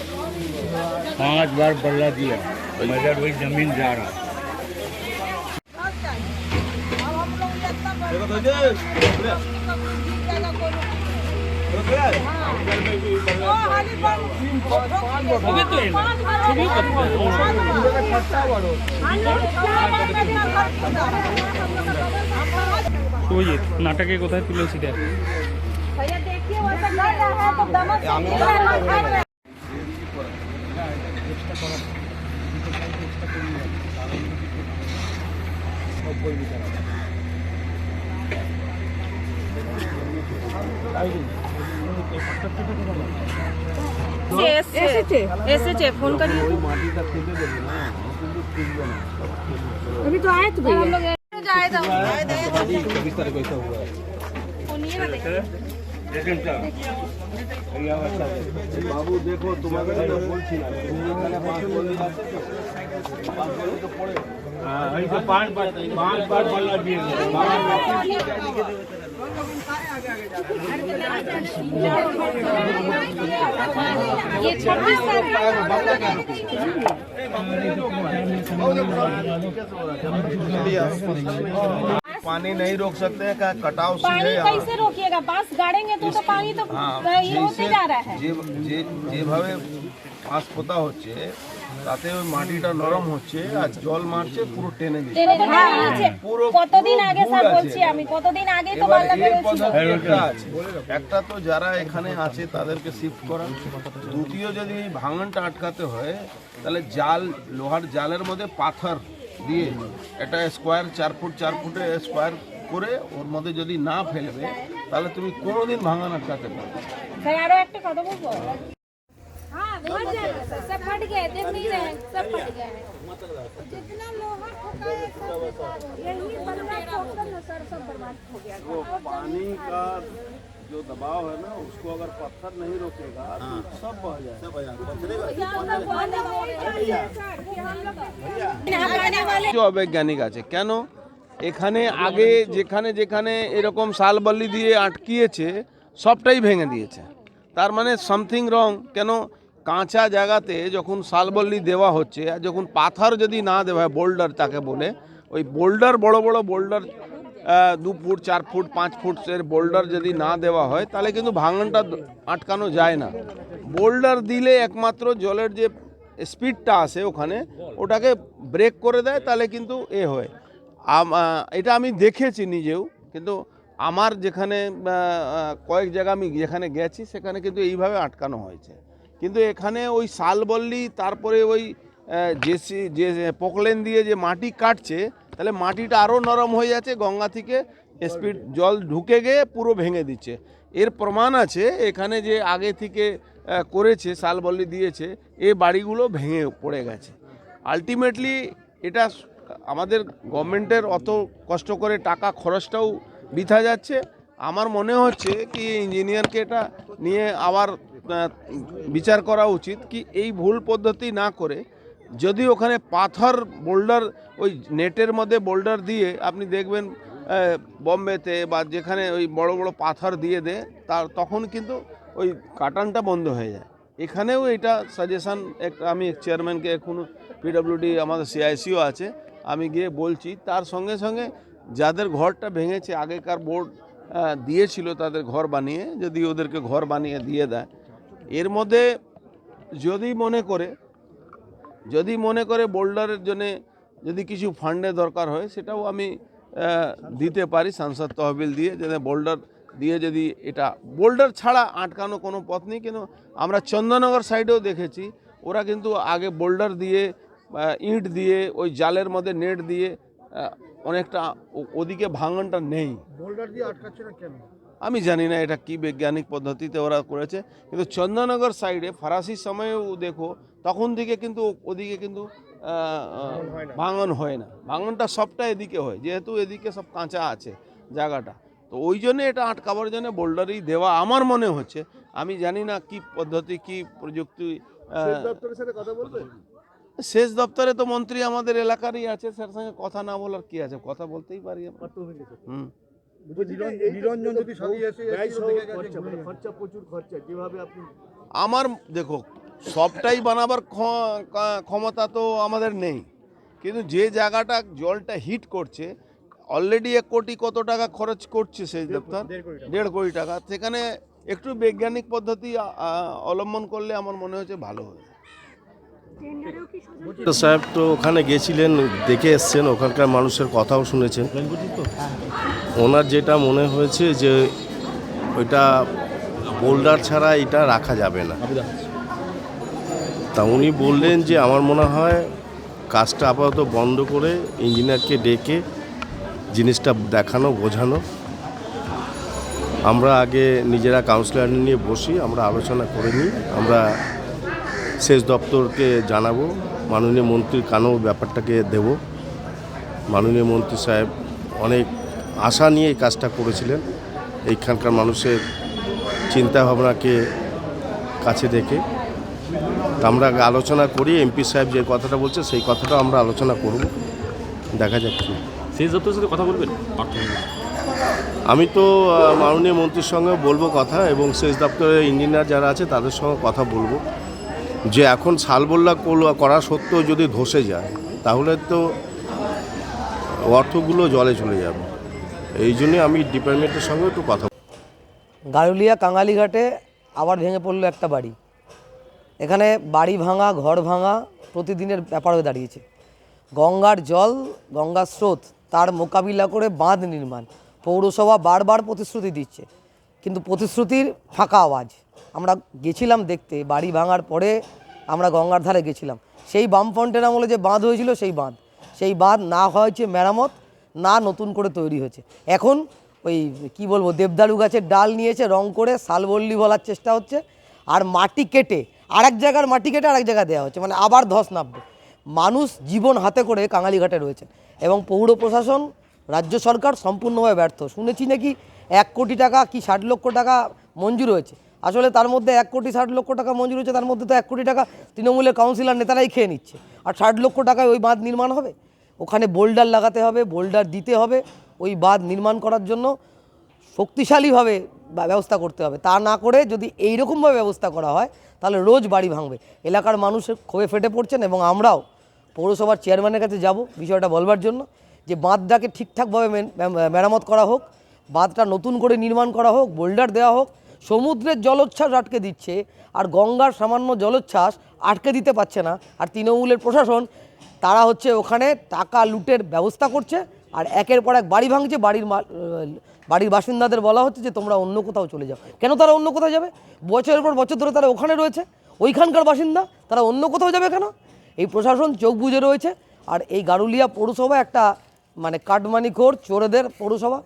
ছবি টবি দিয়ে দিস पांच बार बल्ला दिया मगर वही जमीन जा रहा তো ওই যে নাটকে কোথায় তুলেছি দেখ भैया देखिए वो सब लड़ रहा है तो दमक চেষ্টা করা চেষ্টা করি সব বই নিতে এসেছে ফোন করিয়ে अभी तो आए तो भैया हम लोग आए थे विस्तार कैसा हुआ है वो नहीं ना বাবু দেখো তোমাকে তো বলছি না তুমি এখানে পাঁচ বলে যাচ্ছে তো পাঁচ বলে তো পড়ে हाँ, वही तो पांच बार पांच बार बल्ला दिए ये छब्बीस साल का पानी नहीं रोक सकते हैं क्या कटाव से पानी है यहाँ। कैसे रोकिएगा बांस गाड़ेंगे तो तो पानी तो হ্যাঁ, ये होते जा रहा है যে যে- যেভাবে পাঁচ পোতা হচ্ছে তাতে ওই মাটিটা নরম হচ্ছে আর জল মারছে পুরো টেনে দিচ্ছে হ্যাঁ, আছে। পুরো কতদিন পুরো আগে ভুল স্যার আছে। বলছি আমি কতদিন আগেই তো এবার বাল্লা এই বেরোছিল পদ্ধতি একটা আছে একটা তো যারা এখানে আছে তাদেরকে শিফট করা দ্বিতীয় যদি এই ভাঙনটা আটকাতে হয় তাহলে জাল লোহার জালের মধ্যে পাথর দিয়ে একটা স্কোয়ার চার ফুট চার ফুটে স্কোয়ার করে ওর মধ্যে যদি না ফেলবে তাহলে তুমি কোনোদিন ভাঙন আটকাতে পারবে না। স্যার আরো একটা কথা বলবো हाँ फट जाएगा सर सब फट गए देख नहीं रहे हैं सब फट गए हैं जितना लोहा ठोका है सब यही बल्ला ठोकर ना सर सब बर्बाद हो गया वो पानी का जो दबाव है ना उसको अगर पत्थर नहीं रोकेगा तो सब बह जाएगा যে অবৈজ্ঞানিক আছে কেন এখানে আগে যেখানে যেখানে এরকম শালবল্লি দিয়ে আটকিয়েছে সবটাই ভেঙে দিয়েছে তার মানে সামথিং রং কেন কাঁচা জায়গাতে যখন শালবল্লি দেওয়া হচ্ছে আর যখন পাথর যদি না দেওয়া হয় বোল্ডার তাকে বলে ওই বোল্ডার বড় বড় বোল্ডার দু ফুট, চার ফুট, পাঁচ ফুটের বোল্ডার যদি না দেওয়া হয়, তাহলে কিন্তু ভাঙনটা আটকানো যায় না। বোল্ডার দিলে একমাত্র জলের যে স্পিডটা আসে ওখানে, ওটাকে ব্রেক করে দেয়, তাহলে কিন্তু এ হয়। এটা আমি দেখেছি নিজেও, কিন্তু আমার যেখানে কয়েক জায়গা আমি যেখানে গেছি, সেখানে কিন্তু এইভাবে আটকানো হয়েছে। কিন্তু এখানে ওই শালবল্লি, তারপরে ওই যে, পোকলেন দিয়ে যে মাটি কাটছে তাহলে মাটিটা আরও নরম হয়ে যাচ্ছে, গঙ্গা থেকে স্পিড জল ঢুকে গিয়ে পুরো ভেঙে দিচ্ছে। এর প্রমাণ আছে, এখানে যে আগে থেকে করেছে, শালবল্লি দিয়েছে এই বাড়িগুলো ভেঙে পড়ে গেছে। আলটিমেটলি এটা আমাদের গভর্নমেন্টের অত কষ্ট করে টাকা খরচটাও বৃথা যাচ্ছে। আমার মনে হচ্ছে কি ইঞ্জিনিয়ারকে এটা নিয়ে আবার বিচার করা উচিত, কি এই ভুল পদ্ধতি না করে যদি ওখানে পাথর, বোল্ডার, ওই নেটের মধ্যে বোল্ডার দিয়ে আপনি দেখবেন বম্বেতে বা যেখানে ওই বড় বড় পাথর দিয়ে দেয়, তার তখন কিন্তু ওই কাটানটা বন্ধ হয়ে যায়। এখানেও এটা সাজেশন একটা আমি চেয়ারম্যানকে এখন পিডব্লিউডি আমাদের সিআইসিও আছে, আমি গিয়ে বলছি, তার সঙ্গে সঙ্গে যাদের ঘরটা ভেঙেছে, আগেকার বোর্ড দিয়েছিল তাদের ঘর বানিয়ে, যদি ওদেরকে ঘর বানিয়ে দিয়ে দেয়, এর মধ্যে যদি মনে করে যদি মনে করে বোল্ডারের জন্য যদি কিছু ফান্ডের দরকার হয় সেটাও আমি দিতে পারি সাংসদ তহবিল দিয়ে যাতে বোল্ডার দিয়ে যদি এটা বোল্ডার ছাড়া আটকানো কোনো পথ নেই কেন আমরা চন্দননগর সাইডেও দেখেছি ওরা কিন্তু আগে বোল্ডার দিয়ে ইট দিয়ে ওই জালের মধ্যে নেট দিয়ে অনেকটা ওদিকে ভাঙনটা নেই। বোল্ডার দিয়ে কেন? আমি জানি না এটা কি বৈজ্ঞানিক পদ্ধতিতে ওরা করেছে কিন্তু চন্দননগর সাইডে ফরাসির সময়েও দেখো তখন থেকে কিন্তু ওদিকে কিন্তু ভাঙন হয় না। ভাঙনটা সবটা এদিকে হয় যেহেতু এদিকে সব কাঁচা আছে জায়গাটা। তো ওই জন্য এটা আটকাবার জন্য বোল্ডারই দেওয়া আমার মনে হচ্ছে। আমি জানি না কি পদ্ধতি কি প্রযুক্তি শেষ দপ্তরে তো মন্ত্রী আমাদের এলাকারই আছে স্যার সঙ্গে কথা না বলার কি আছে? কথা বলতেই পারি হুম। নিরঞ্জন যদি সাজিয়ে এসে খরচা প্রচুর খরচা যেভাবে আপনি আমার দেখো সবটাই বানাবার ক্ষ- ক্ষমতা তো আমাদের নেই। কিন্তু যে জায়গাটা জলটা হিট করছে অলরেডি এক কোটি কত টাকা খরচ করছে সেই দপ্তর? দেড় কোটি টাকা। সেখানে একটু বৈজ্ঞানিক পদ্ধতি অবলম্বন করলে আমার মনে হচ্ছে ভালো হবে। সাহেব তো ওখানে গেছিলেন দেখে এসছেন ওখানকার মানুষের কথাও শুনেছেন। ওনার যেটা মনে হয়েছে যে ওইটা বোল্ডার ছাড়া এটা রাখা যাবে না। তা উনি বললেন যে আমার মনে হয় কাজটা আপাতত বন্ধ করে ইঞ্জিনিয়ারকে ডেকে জিনিসটা দেখানো, বোঝানো। আমরা আগে নিজেরা কাউন্সিলার নিয়ে বসি, আমরা আলোচনা করে নিই, আমরা সেচ দপ্তরকে জানাব, মাননীয় মন্ত্রীর কানেও ব্যাপারটাকে দেব। মাননীয় মন্ত্রী সাহেব অনেক আশা নিয়ে এই কাজটা করেছিলেন। এইখানকার মানুষের চিন্তাভাবনাকে কাছে দেখে তা আমরা আলোচনা করি এমপি সাহেব যে কথাটা বলছে সেই কথাটা আমরা আলোচনা করব। দেখা যাক কি। সেই দপ্তরের সাথে কথা বলবেন? আমি তো মাননীয় মন্ত্রীর সঙ্গে বলব কথা এবং সেচ দপ্তরের ইঞ্জিনিয়ার যারা আছে তাদের সঙ্গে কথা বলব। যে এখন সালবল্লা করল- করা সত্ত্বেও যদি ধসে যায় তাহলে তো অর্থগুলো জলে চলে যাবে। এই জন্যে আমি ডিপার্টমেন্টের সঙ্গে একটু কথা গারুলিয়া কাঙালিঘাটে আবার ভেঙে পড়ল একটা বাড়ি। এখানে বাড়ি ভাঙা, ঘর ভাঙা প্রতিদিনের ব্যাপার হয়ে দাঁড়িয়েছে। গঙ্গার জল, গঙ্গার স্রোত, তার মোকাবিলা করে বাঁধ নির্মাণ, পৌরসভা বারবার প্রতিশ্রুতি দিচ্ছে। কিন্তু প্রতিশ্রুতির ফাঁকা আওয়াজ। আমরা গেছিলাম দেখতে, বাড়ি ভাঙার পরে আমরা গঙ্গার ধারে গেছিলাম। সেই বামফ্রন্টের আমলে যে বাঁধ হয়েছিল, সেই বাঁধ। সেই বাঁধ না হয়েছে মেরামত, না নতুন করে তৈরি হয়েছে। এখন ওই, কি বলব, দেবদারু গাছের ডাল নিয়েছে, রং করে শালবল্লি বলার চেষ্টা হচ্ছে। আর মাটি কেটে আরেক জায়গার মাটি কেটে আরেক জায়গায় দেওয়া হচ্ছে মানে আবার ধস নামবে। মানুষ জীবন হাতে করে কাঙালিঘাটে রয়েছে এবং পৌর প্রশাসন, রাজ্য সরকার সম্পূর্ণভাবে ব্যর্থ। শুনেছি নাকি এক কোটি টাকা কি ষাট লক্ষ টাকা মঞ্জুর হয়েছে? আসলে তার মধ্যে এক কোটি ষাট লক্ষ টাকা মঞ্জুর হয়েছে, তার মধ্যে তো এক কোটি টাকা তৃণমূলের কাউন্সিলর নেতারাই খেয়ে নিচ্ছে। আর ষাট লক্ষ টাকায় ওই বাঁধ নির্মাণ হবে? ওখানে বোল্ডার লাগাতে হবে বোল্ডার দিতে হবে, ওই বাঁধ নির্মাণ করার জন্য শক্তিশালীভাবে ব্যবস্থা করতে হবে। তা না করে যদি এইরকমভাবে ব্যবস্থা করা হয় তাহলে রোজ বাড়ি ভাঙবে। এলাকার মানুষের ক্ষোভে ফেটে পড়ছেন এবং আমরাও পৌরসভার চেয়ারম্যানের কাছে যাব বিষয়টা বলবার জন্য যে বাঁধটাকে ঠিকঠাকভাবে মেরামত করা হোক, বাঁধটা নতুন করে নির্মাণ করা হোক, বোল্ডার দেওয়া হোক, সমুদ্রের জলোচ্ছ্বাস আটকে দিচ্ছে আর গঙ্গার সামান্য জলোচ্ছ্বাস আটকে দিতে পারছে না। আর তৃণমূলের প্রশাসন, তারা হচ্ছে ওখানে টাকা লুটের ব্যবস্থা করছে আর একের পর এক বাড়ি ভাঙছে, বাড়ির বাড়ির বাসিন্দাদের বলা হচ্ছে যে তোমরা অন্য কোথাও চলে যাও। কেন তারা অন্য কোথাও যাবে? বছরের পর বছর ধরে তারা ওখানে রয়েছে। ওইখানকার বাসিন্দা, তারা অন্য কোথাও যাবে কেন? এই প্রশাসন চোখ বুঝে রয়েছে। আর এই গারুলিয়া পৌরসভা একটা মানে কাটমানি খোর, চোরেদের পৌরসভা।